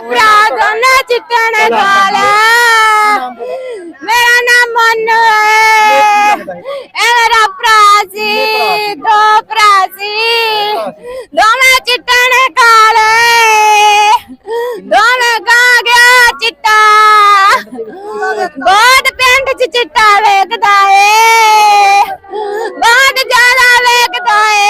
ਭਰਾ ਦੋਨੇ ਚਿੱਟੇ ਨੇ ਗਾਲਾ ਮੇਰਾ ਨਾਮ ਮਨੂ ਹੈ ਇਹ ਮੇਰਾ ਭਰਾ ਸੀ ਦੋ ਭਰਾ ਸੀ। ਦੋਵੇਂ ਚਿੱਟੇ ਨੇ ਕਾਲੇ। ਦੋਵੇਂ ਗਾ ਗਿਆ ਚਿੱਟਾ। ਬਹੁਤ ਪਿੰਡ ਚ ਚਿੱਟਾ ਵੇਖਦਾ ਏ ਬਹੁਤ ਜ਼ਿਆਦਾ ਵੇਖਦਾ ਏ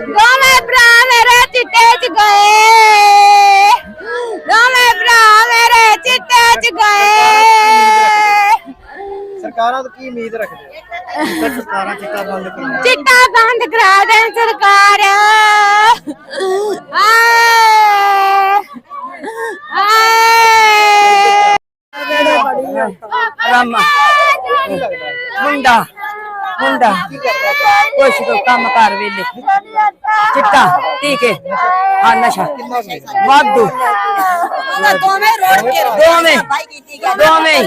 ਦੋਵੇਂ ਭਰਾ ਮੇਰੇ ਚਿੱਟੇ ਚ ਗਏ ਦੋਵੇਂ ਭਰਾ ਮੇਰੇ ਚਿੱਟੇ ਚ ਗਏ ਸਰਕਾਰਾਂ ਤੋਂ ਕੀ ਉਮੀਦ ਰੱਖਦੇ ਹੋ ਸਰਕਾਰਾਂ ਚਿੱਟਾ ਬੰਦ ਕਰਾਉਣ ਚਿੱਟਾ ਬੰਦ ਕਰਾ ਦੇ ਸਰਕਾਰ ਆਏ ਰਾਮਾ ਮੁੰਡਾ ਮੁੰਡਾ ਕੁਛ ਤੋਂ ਕੰਮ ਕਰ ਵੇਲੇ ਚਿੱਟਾ ਟੀਕੇ ਹਾਂ ਨਸ਼ਾ ਵਾਧੂ ਦੋਵੇਂ ਰੋਡ ਕੇ ਦੋਵੇਂ ਭਾਈ ਕੀਤੀ ਗਿਆ ਦੋਵੇਂ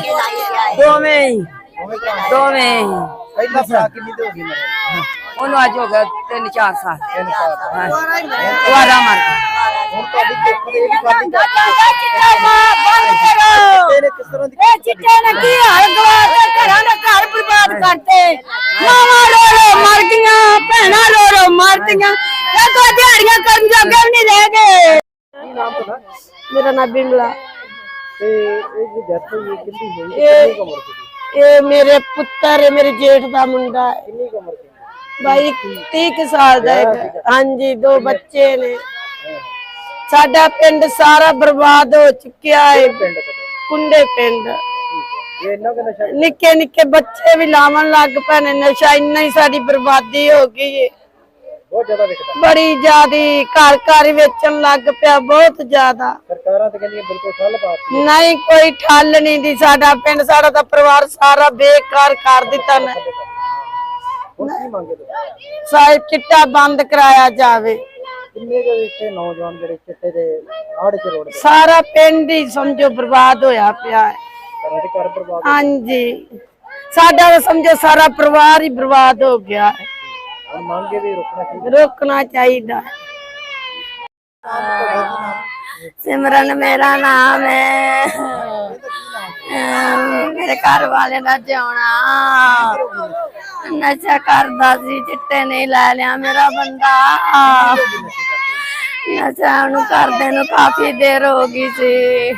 ਦੋਵੇਂ ਹੀ, ਦੋਵੇਂ ਹੀ। ਪਹਿਲਾ ਭਰਾ ਕਿੰਨੀ ਤੇ ਹੋ ਗਈ ਮਰੇ ਉਹਨੂੰ ਅੱਜ ਹੋ ਗਿਆ ਤਿੰਨ ਚਾਰ ਸਾਲ। ਤਿੰਨ ਸਾਲ। ਹਾਂ ਦੁਆਰਾ ਮਰ ਗਿਆ। ਹੁਣ ਤੁਹਾਡੀ ਚੁੱਪ ਦੇ ਵੀ ਖਾਲੀ ਚਿੱਟਾ ਬੰਦ ਕਰੋ। ਤੇਰੇ ਕਿਸ ਤਰ੍ਹਾਂ ਦੀ ਇਹ ਚਿੱਟੇ ਨੇ ਕੀ ਹਾਲ ਗਵਾ ਕੇ ਘਰਾਂ ਦਾ ਘਰ ਬਰਬਾਦ ਕਰਤੇ। ਮਾਵਾਂ ਰੋ ਰੋ ਮਰ ਗਈਆਂ ਭੈਣਾਂ ਰੋ ਰੋ ਮਰ ਗਈਆਂ। ਇਹ ਕੋਈ ਦਿਹਾੜੀਆਂ ਕਰਨ ਜੋਗੇ ਵੀ ਨਹੀਂ ਰਹਿ ਗਏ। ਕੀ ਨਾਮ ਤੁਹਾਡਾ? ਮੇਰਾ ਨਾਮ ਬਿੰਗਲਾ ਤੇ ਇਹ ਜੋ ਡੈਥ ਹੋਈ ਹੈ ਕਿੰਨੀ ਹੋਈ ਹੈ? ਕਿੰਨੀ ਕੁ ਉਮਰ ਸੀ? ਇਹ ਮੇਰੇ ਪੁੱਤਰ ਹੈ ਮੇਰੇ ਜੇਠ ਦਾ ਮੁੰਡਾ ਹੈ। ਕਿੰਨੀ ਕੁ ਉਮਰ ਸੀ? ਭਾਈ 30 ਕੁ ਸਾਲ ਦਾ ਇੱਕ। ਹਾਂਜੀ ਦੋ ਬੱਚੇ ਨੇ। ਸਾਡਾ ਪਿੰਡ ਸਾਰਾ ਬਰਬਾਦ ਹੋ ਚੁੱਕਿਆ ਹੈ। ਪਿੰਡ ਕੁੰਡੇ ਪਿੰਡ। ਇਹ ਇੰਨਾ ਕੁ ਨਸ਼ਾ ਨਿੱਕੇ ਨਿੱਕੇ ਬੱਚੇ ਵੀ ਲਾਵਣ ਲੱਗ ਪਏ ਨੇ। ਨਸ਼ਾ ਇੰਨਾ ਹੀ ਸਾਡੀ ਬਰਬਾਦੀ ਹੋ ਗਈ ਹੈ ਬਹੁਤ ਜ਼ਿਆਦਾ ਵਿਕਦਾ। ਬੜੀ ਜ਼ਿਆਦੀ ਘਰ ਘਰ ਵੇਚਣ ਲੱਗ ਪਿਆ ਬਹੁਤ ਜ਼ਿਆਦਾ। ਸਰਕਾਰਾਂ ਤੇ ਕਹਿੰਦੀਆਂ ਬਿਲਕੁਲ ਠੱਲ ਪਾਤੀ ਨਹੀਂ ਕੋਈ ਠੱਲ ਨਹੀਂ ਦੀ ਸਾਡਾ ਪਿੰਡ ਸਾਡਾ ਤਾਂ ਪਰਿਵਾਰ ਸਾਰਾ ਬੇਕਾਰ ਕਰ ਦਿੱਤਾ ਨੇ। ਹੁਣ ਕੀ ਮੰਗੇ ਤੁਸੀਂ ਸਾਹਿਬ ਚਿੱਟਾ ਬੰਦ ਕਰਾਇਆ ਜਾਵੇ। ਕਿੰਨੇ ਕੁ ਇੱਥੇ ਨੌਜਵਾਨ ਜਿਹੜੇ ਚਿੱਟੇ ਦੇ ਆੜ ਚ ਰੋੜ ਦੇ ਸਾਰਾ ਪਿੰਡ ਹੀ ਸਮਝੋ ਬਰਬਾਦ ਹੋਇਆ ਪਿਆ ਹੈ। ਘਰਾਂ ਦੇ ਘਰ ਬਰਬਾਦ ਹਾਂਜੀ। ਸਾਡਾ ਤਾਂ ਸਮਝੋ ਸਾਰਾ ਪਰਿਵਾਰ ਹੀ ਬਰਬਾਦ ਹੋ ਗਿਆ ਹੈ। ਹੁਣ ਮੰਗੇ ਵੀ ਰੁਕਣਾ ਚਾਹੀਦਾ ਰੋਕਣਾ ਚਾਹੀਦਾ ਹੈ। ਸਿਮਰਨ ਮੇਰਾ ਨਾਮ ਹੈ। ਅਮ ਮੇਰੇ ਘਰ ਵਾਲੇ ਦਾ ਜਿਉਣਾ। ਨਸ਼ਾ ਕਰਦਾ ਸੀ ਚਿੱਟੇ ਨਹੀਂ ਲੈ ਲਿਆ ਮੇਰਾ ਬੰਦਾ। ਨਸ਼ਾ ਉਹਨੂੰ ਕਰਦੇ ਨੂੰ ਕਾਫੀ ਦੇਰ ਹੋ ਗਈ ਸੀ।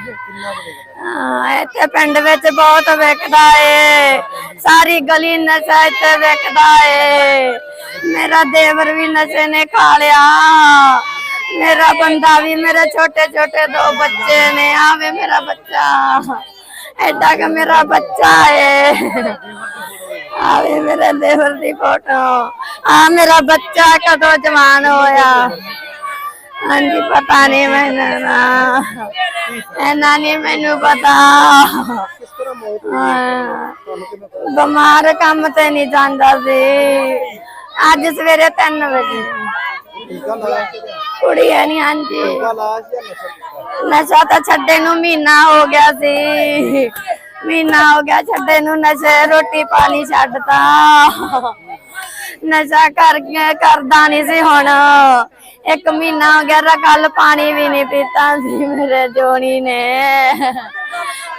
ਹਾਂ ਇੱਥੇ ਪਿੰਡ ਵਿੱਚ ਬਹੁਤ ਵਿਕਦਾ ਏ। ਸਾਰੀ ਗਲੀ ਨਸ਼ਾ ਇੱਥੇ ਵਿਕਦਾ ਏ। ਮੇਰਾ ਦੇਵਰ ਵੀ ਨਸ਼ੇ ਨੇ ਖਾ ਲਿਆ। ਮੇਰਾ ਬੰਦਾ ਵੀ, ਮੇਰੇ ਛੋਟੇ ਛੋਟੇ ਦੋ ਬੱਚੇ ਨੇ ਆਵੇ ਮੇਰਾ ਬੱਚਾ। ਐਡਾ ਕਿ ਮੇਰਾ ਬੱਚਾ ਏ। ਆਵੇ ਮੇਰੇ ਦੇਵਰ ਦੀ ਫੋਟੋ। ਆ ਮੇਰਾ ਬੱਚਾ ਕਦੋਂ ਜਵਾਨ ਹੋਇਆ। ਹਾਂਜੀ ਪਤਾ ਨਹੀਂ ਮੈਨੂੰ ਨਾ। ਇਹਨਾਂ ਨਹੀਂ ਮੈਨੂੰ ਪਤਾ। ਕਿਸ ਤਰ੍ਹਾਂ ਮੌਤ ਹਾਂ, ਬਿਮਾਰ ਕੰਮ ਤੇ ਨਹੀਂ ਜਾਂਦਾ ਸੀ। ਅੱਜ ਸਵੇਰੇ 3 ਵਜੇ। ਕੁੜੀ ਹੈ ਨਹੀਂ ਹਾਂਜੀ। ਨਸ਼ਾ ਨਸ਼ਾ ਤਾਂ ਛੱਡੇ ਨੂੰ ਮਹੀਨਾ ਹੋ ਗਿਆ ਸੀ। ਮਹੀਨਾ ਹੋ ਗਿਆ ਛੱਡੇ ਨੂੰ ਨਸ਼ੇ ਰੋਟੀ ਪਾਣੀ ਛੱਡਤਾ। ਨਸ਼ਾ ਕਰਕੇ ਕਰਦਾ ਨਹੀਂ ਸੀ ਹੁਣ। ਇੱਕ ਮਹੀਨਾ ਹੋ ਗਿਆ ਕੱਲ ਪਾਣੀ ਵੀ ਨਹੀਂ ਪੀਤਾ ਸੀ, ਮੇਰੇ ਜੋਨੀ ਨੇ।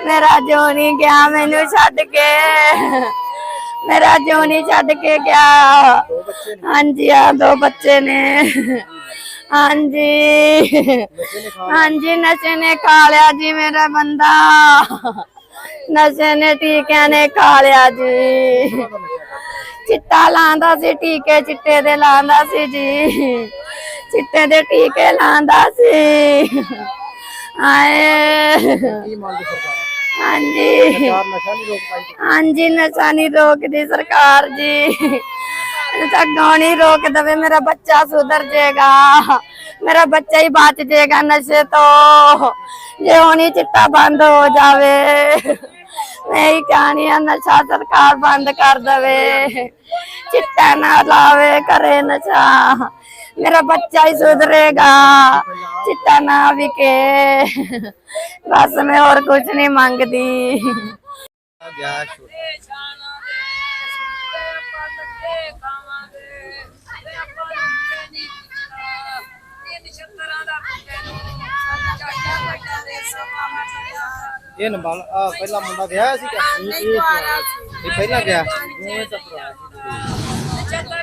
ਮੇਰਾ ਜੋਨੀ ਗਿਆ ਮੈਨੂੰ ਛੱਡ ਕੇ। ਮੇਰਾ ਜੋਨੀ ਛੱਡ ਕੇ ਗਿਆ। ਹਾਂਜੀ ਆ ਦੋ ਬੱਚੇ ਨੇ। ਹਾਂਜੀ। ਹਾਂਜੀ, ਨਸ਼ੇ ਨੇ ਖਾ ਲਿਆ ਜੀ ਮੇਰਾ ਬੰਦਾ। ਨਸ਼ੇ ਨੇ ਟੀਕਿਆਂ ਨੇ ਖਾ ਲਿਆ ਜੀ। ਚਿੱਟਾ ਲਾਂਦਾ ਸੀ, ਟੀਕੇ ਚਿੱਟੇ ਦੇ ਲਾਂਦਾ ਸੀ ਜੀ। ਚਿੱਟੇ ਦੇ ਟੀਕੇ ਲਾਂਦਾ ਸੀ। ਆਏ ਕੀ ਮੰਗ ਸਰਕਾਰ ਹਾਂਜੀ। ਸਰਕਾਰ ਨਸ਼ਾ ਨਹੀਂ ਰੋਕ ਪਾਈ। ਹਾਂਜੀ ਨਸ਼ਾ ਨਹੀਂ ਰੋਕਦੀ ਸਰਕਾਰ ਜੀ। ਨਸ਼ਾ ਨਹੀਂ ਰੋਕ ਦਵੇ? ਮੇਰਾ ਬੱਚਾ ਸੁਧਰ ਜਾਏਗਾ ਮੇਰਾ ਬੱਚਾ ਹੀ ਬਚ ਜਾਏਗਾ ਨਸ਼ੇ ਤੋਂ। ਜੇ ਹੁਣੀ ਚਿੱਟਾ ਬੰਦ ਹੋ ਜਾਵੇ ਮੈਂ ਹੀ ਕਹਾਣੀ ਆ ਨਸ਼ਾ ਸਰਕਾਰ ਬੰਦ ਕਰ ਦਵੇ। ਚਿੱਟਾ ਨਾ ਲਾਵੇ ਕਰੇ ਨਸ਼ਾ। ਮੇਰਾ ਬੱਚਾ ਹੀ ਸੁਧਰੇਗਾ। ਚਿੱਟਾ ਨਾ ਵਿਕੇ। ਬਸ ਮੈਂ ਹੋਰ ਕੁਝ ਨਹੀਂ ਮੰਗਦੀ। ਗਿਆ ਇਹ ਨੰਬਰ ਆ ਪਹਿਲਾ ਮੁੰਡਾ ਗਿਆ ਸੀ ਇਹ ਇਹ ਪਹਿਲਾਂ ਗਿਆ ਇਹ ਤਾਂ ਭਰਾ